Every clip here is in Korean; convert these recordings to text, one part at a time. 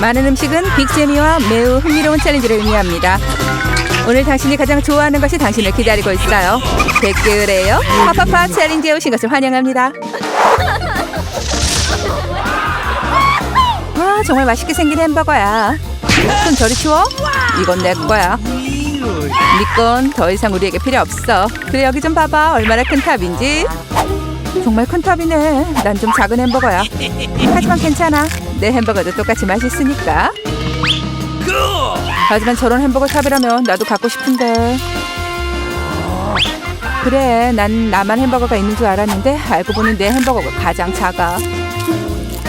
많은 음식은 빅재미와 매우 흥미로운 챌린지를 의미합니다. 오늘 당신이 가장 좋아하는 것이 당신을 기다리고 있어요. 댓글에요. 파파파 챌린지에 오신 것을 환영합니다. 와 정말 맛있게 생긴 햄버거야. 손 저리 치워. 이건 내 거야. 니건 더 이상 우리에게 필요 없어. 그래 여기 좀 봐봐. 얼마나 큰 탑인지. 정말 큰 탑이네. 난 좀 작은 햄버거야. 하지만 괜찮아. 내 햄버거도 똑같이 맛있으니까. 하지만 저런 햄버거 탑이라면 나도 갖고 싶은데. 그래, 난 나만 햄버거가 있는 줄 알았는데 알고 보니 내 햄버거가 가장 작아.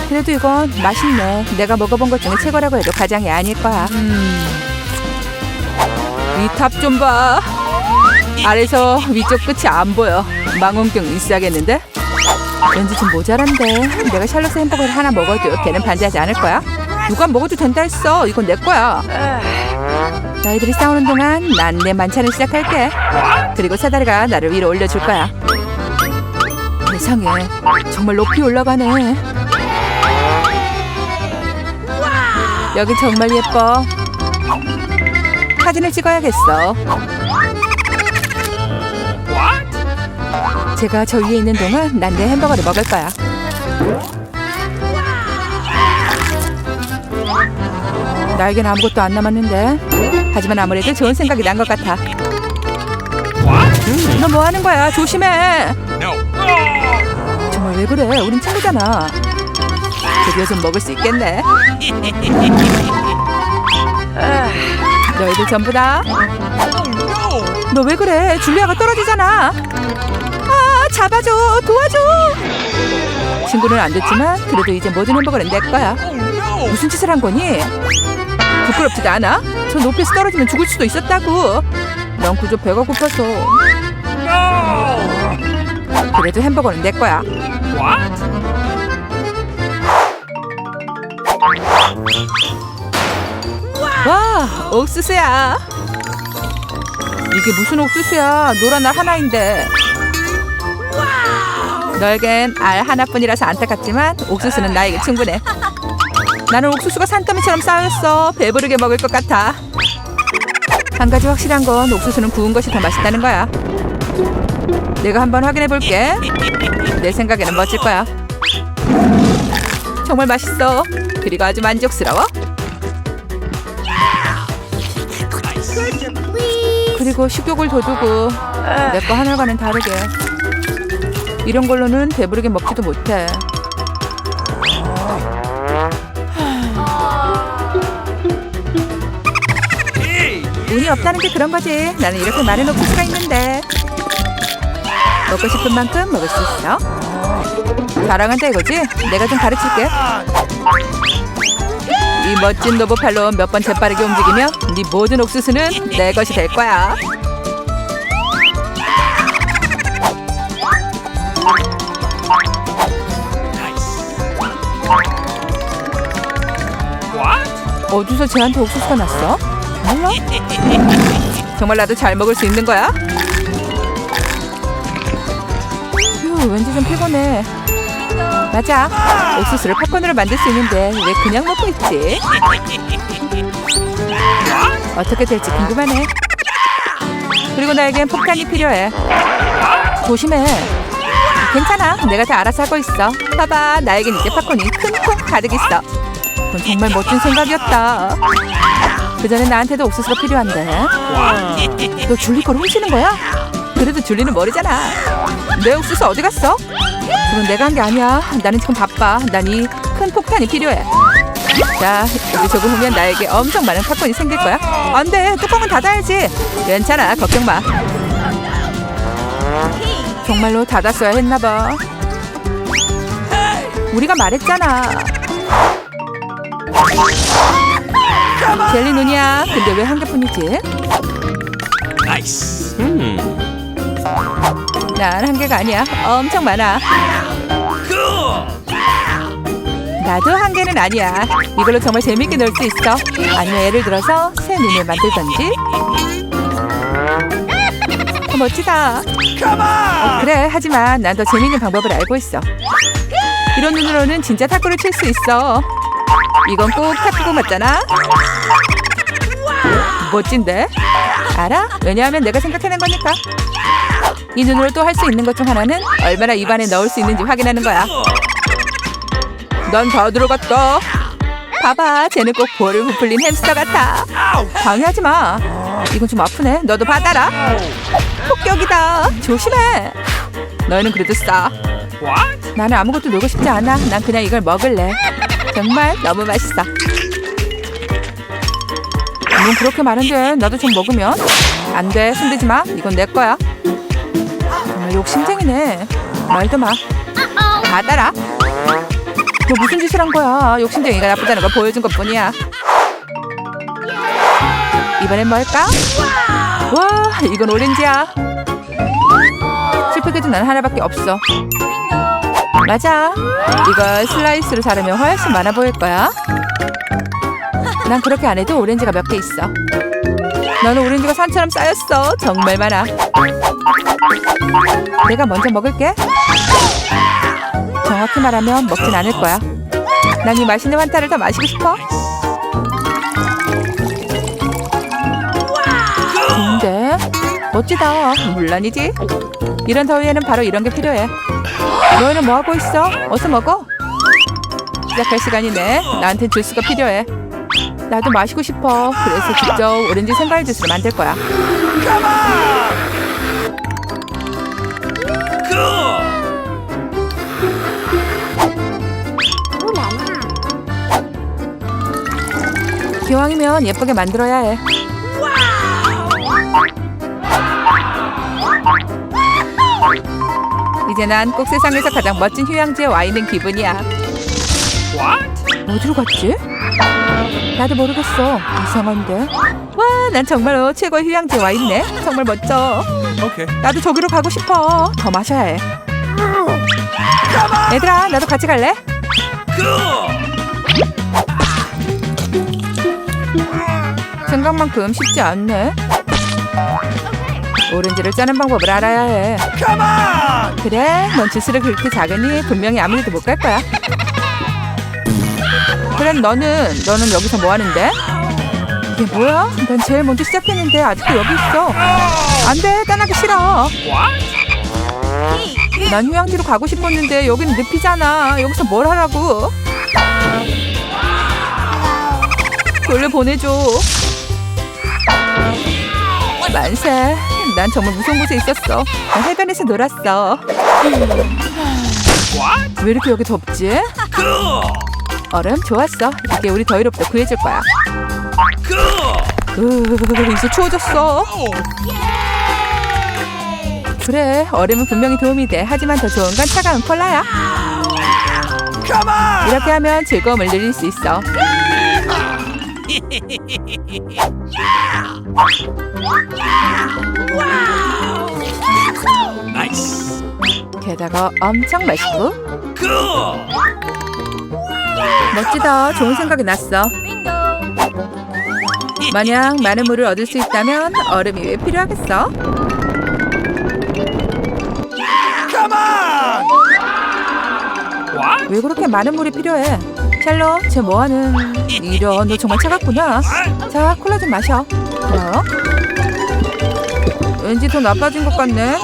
그래도 이건 맛있네. 내가 먹어본 것 중에 최고라고 해도 가장이 아닐 거야. 이탑 좀 봐. 아래서 위쪽 끝이 안 보여. 망원경 있어야겠는데? 왠지 좀 모자란데. 내가 샬롯의 햄버거를 하나 먹어도 걔는 반대하지 않을 거야. 누가 먹어도 된다 했어. 이건 내 거야. 너희들이 싸우는 동안 난 내 만찬을 시작할게. 그리고 사다리가 나를 위로 올려줄 거야. 세상에 정말 높이 올라가네. 여기 정말 예뻐. 사진을 찍어야겠어. 제가 저 위에 있는 동안 난 내 햄버거를 먹을 거야. 나에겐 아무것도 안 남았는데. 하지만 아무래도 좋은 생각이 난 것 같아. 너뭐 하는 거야? 조심해. 정말 왜 그래? 우린 친구잖아. 드디어 좀 먹을 수 있겠네. 너희들 전부 다. 너 왜 그래? 줄리아가 떨어지잖아. 아, 잡아줘. 도와줘. 친구는 안 됐지만 그래도 이제 모든 햄버거는 내 거야. 무슨 짓을 한 거니? 부끄럽지도 않아? 저 높이에서 떨어지면 죽을 수도 있었다고. 난 그저 배가 고파서. 그래도 햄버거는 내 거야. 와, 옥수수야. 이게 무슨 옥수수야? 노란 알 하나인데. 너에겐 알 하나뿐이라서 안타깝지만 옥수수는 나에게 충분해. 나는 옥수수가 산더미처럼 쌓였어. 배부르게 먹을 것 같아. 한 가지 확실한 건 옥수수는 구운 것이 더 맛있다는 거야. 내가 한번 확인해 볼게. 내 생각에는 멋질 거야. 정말 맛있어. 그리고 아주 만족스러워. 그리고 식욕을 돋우고 내 거 하늘과는 다르게 이런 걸로는 배부르게 먹지도 못해. 운이 없다는 게 그런 거지. 나는 이렇게 많은 옥수수가 있는데 먹고 싶은 만큼 먹을 수 있어. 자랑한다 이거지? 내가 좀 가르칠게. 이 멋진 로봇팔로 몇 번 재빠르게 움직이며 네 모든 옥수수는 내 것이 될 거야. 어디서 쟤한테 옥수수가 났어? 몰라? 정말 나도 잘 먹을 수 있는 거야? 휴, 왠지 좀 피곤해. 맞아. 옥수수를 팝콘으로 만들 수 있는데 왜 그냥 먹고 있지? 어떻게 될지 궁금하네. 그리고 나에겐 폭탄이 필요해. 조심해. 괜찮아. 내가 다 알아서 하고 있어. 봐봐. 나에겐 이제 팝콘이 큰 통 가득 있어. 그건 정말 멋진 생각이었다. 그 전에 나한테도 옥수수가 필요한데. 너 줄리 걸 훔치는 거야? 그래도 줄리는 모르잖아. 내 옥수수 어디 갔어? 그건 내가 한 게 아니야. 나는 지금 바빠. 난 이 큰 폭탄이 필요해. 자, 여기 조금 후면 나에게 엄청 많은 팝콘이 생길 거야. 안 돼. 뚜껑은 닫아야지. 괜찮아. 걱정 마. 정말로 닫았어야 했나 봐. 우리가 말했잖아. 젤리 눈이야. 근데 왜 한 개뿐이지? Nice. 난한 개가 아니야. 엄청 많아. 나도 한 개는 아니야. 이걸로 정말 재밌게 놀 수 있어. 아니면 예를 들어서 새 눈을 만들던지. 어, 멋지다. On. 그래, 하지만 난 더 재밌는 방법을 알고 있어. 이런 눈으로는 진짜 탁구를 칠 수 있어. 이건 꼭 탁구공 맞잖아. 멋진데? 알아? 왜냐하면 내가 생각해낸 거니까. 이 눈으로 또 할 수 있는 것 중 하나는 얼마나 입안에 넣을 수 있는지 확인하는 거야. 넌다 들어갔다. 봐봐, 쟤는 꼭 볼을 부풀린 햄스터 같아. 방해하지 마. 이건 좀 아프네. 너도 받아라. 폭격이다. 조심해. 너희는 그래도 싸. 나는 아무것도 놀고 싶지 않아. 난 그냥 이걸 먹을래. 정말 너무 맛있어. 넌 그렇게 많은데 나도 좀 먹으면 안 돼. 손대지 마. 이건 내 거야. 정말 욕심쟁이네. 말도 마. 받아라. 너 무슨 짓을 한 거야? 욕심쟁이가 나쁘다는 걸 보여준 것 뿐이야. 이번엔 뭘까? 와, 이건 오렌지야. 슬프게도 난 하나밖에 없어. 맞아. 이걸 슬라이스로 자르면 훨씬 많아 보일 거야. 난 그렇게 안 해도 오렌지가 몇 개 있어. 너는 오렌지가 산처럼 쌓였어. 정말 많아. 내가 먼저 먹을게. 정확히 말하면 먹진 않을 거야. 난 이 맛있는 환타를 더 마시고 싶어. 좋은데? 멋지다. 물론이지. 이런 더위에는 바로 이런 게 필요해. 너희는 뭐 하고 있어? 어서 먹어. 시작할 시간이네. 나한텐 주스가 필요해. 나도 마시고 싶어. 그래서 직접 오렌지 생과일 주스를 만들 거야. 기왕이면 예쁘게 만들어야 해. 이제 난 꼭 세상에서 가장 멋진 휴양지에 와 있는 기분이야. 어디로 갔지? 나도 모르겠어. 이상한데. 와, 난 정말로 최고의 휴양지에 와 있네. 정말 멋져. Okay. 나도 저기로 가고 싶어. 더 마셔야 해. 얘들아, 나도 같이 갈래? 생각만큼 쉽지 않네. 오렌지를 짜는 방법을 알아야 해. 그래, 넌 주스를 그렇게 작으니 분명히 아무데도 못 갈 거야. 그럼 너는, 너는 여기서 뭐 하는데? 이게 뭐야? 난 제일 먼저 시작했는데 아직도 여기 있어. 안 돼, 떠나기 싫어. 난 휴양지로 가고 싶었는데 여기는 늪이잖아. 여기서 뭘 하라고? 돌려 보내줘. 만세. 난 정말 무서운 곳에 있었어. 난 해변에서 놀았어. 왜 이렇게 여기 덥지? 얼음 좋았어. 이게 우리 더위로부터 구해줄 거야. 으, 이제 추워졌어. 그래, 얼음은 분명히 도움이 돼. 하지만 더 좋은 건 차가운 콜라야. 이렇게 하면 즐거움을 누릴 수 있어. 게다가 엄청 맛있고! 멋지다. 좋은 생각이 났어. 만약 많은 물을 얻을 수 있다면 얼음이 왜 필요하겠어? 왜 그렇게 많은 물이 필요해? 샬롯, 쟤 뭐하는? 이런, 너 정말 차갑구나. 자, 콜라 좀 마셔. 뭐? 왠지 더 나빠진 것 같네.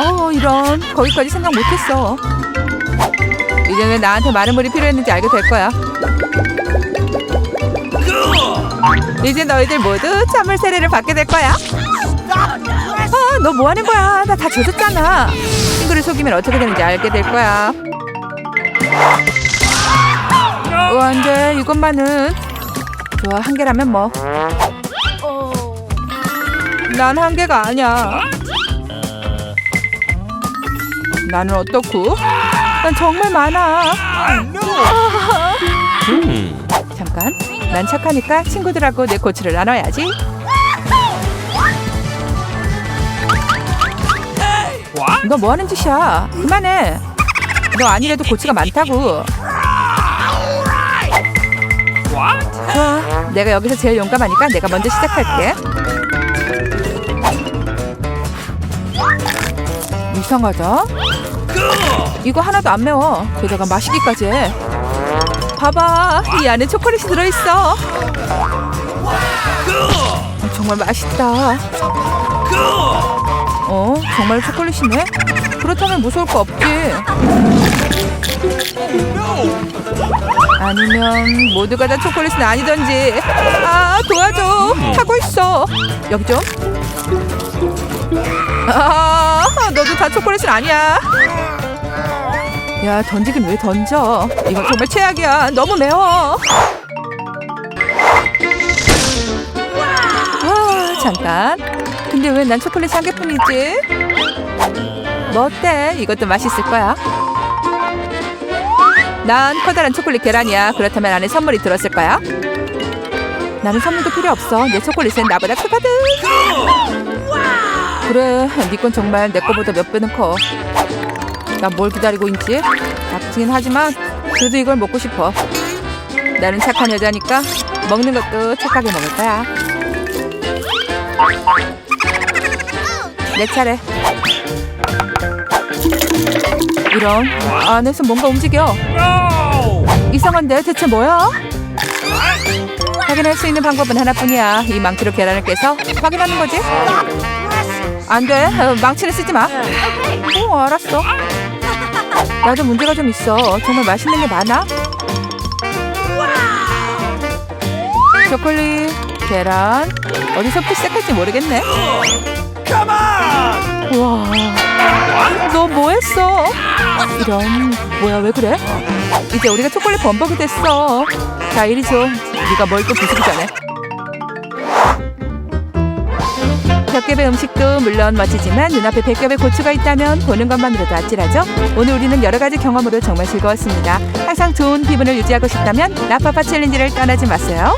어, 이런. 거기까지 생각 못했어. 이제 왜 나한테 많은 물이 필요했는지 알게 될 거야. 이제 너희들 모두 찬물 세례를 받게 될 거야. 아, 너 뭐 하는 거야? 나 다 젖었잖아. 친구를 속이면 어떻게 되는지 알게 될 거야. 어, 안 돼. 이것만은. 좋아, 한 개라면 뭐. 난 한 개가 아니야. 나는 어떻고? 난 정말 많아. 잠깐. 난 착하니까 친구들하고 내 고추를 나눠야지. 너 뭐 하는 짓이야? 그만해. 너 아니래도 고추가 많다고. 좋아. 내가 여기서 제일 용감하니까 내가 먼저 시작할게. 이상하다. 이거 하나도 안 매워. 게다가 마시기까지 해. 봐봐, 이 안에 초콜릿이 들어있어. 정말 맛있다. 어, 정말 초콜릿이네? 그렇다면 무서울 거 없지. 아니면 모두가 다 초콜릿은 아니던지. 아, 도와줘. 하고 있어. 여기 좀. 아, 너도 다 초콜릿은 아니야. 야, 던지긴 왜 던져? 이건 정말 최악이야. 너무 매워. 아, 잠깐. 근데 왜 난 초콜릿 한 개뿐이지? 뭐 어때? 이것도 맛있을 거야. 난 커다란 초콜릿 계란이야. 그렇다면 안에 선물이 들었을 거야. 나는 선물도 필요 없어. 내 초콜릿은 나보다 크거든. 그래, 네건 정말 내 거보다 몇 배는 커. 난뭘 기다리고 있지? 아프긴 하지만 그래도 이걸 먹고 싶어. 나는 착한 여자니까 먹는 것도 착하게 먹을 거야. 내 차례. 이런 안에서 뭔가 움직여. 이상한데 대체 뭐야? 확인할 수 있는 방법은 하나뿐이야. 이 망치로 계란을 깨서 확인하는 거지. 안 돼. 어, 망치를 쓰지 마. 오, 알았어. 나도 문제가 좀 있어. 정말 맛있는 게 많아. 초콜릿, 계란. 어디서부터 시작할지 모르겠네. 우와, 너 뭐했어? 이런, 뭐야 왜 그래? 이제 우리가 초콜릿 범벅이 됐어. 자 이리 줘. 네가 뭘 또 부수기 전에. 몇 겹의 음식도 물론 멋지지만 눈앞에 백 겹의 고추가 있다면 보는 것만으로도 아찔하죠. 오늘 우리는 여러 가지 경험으로 정말 즐거웠습니다. 항상 좋은 기분을 유지하고 싶다면 라파파 챌린지를 떠나지 마세요.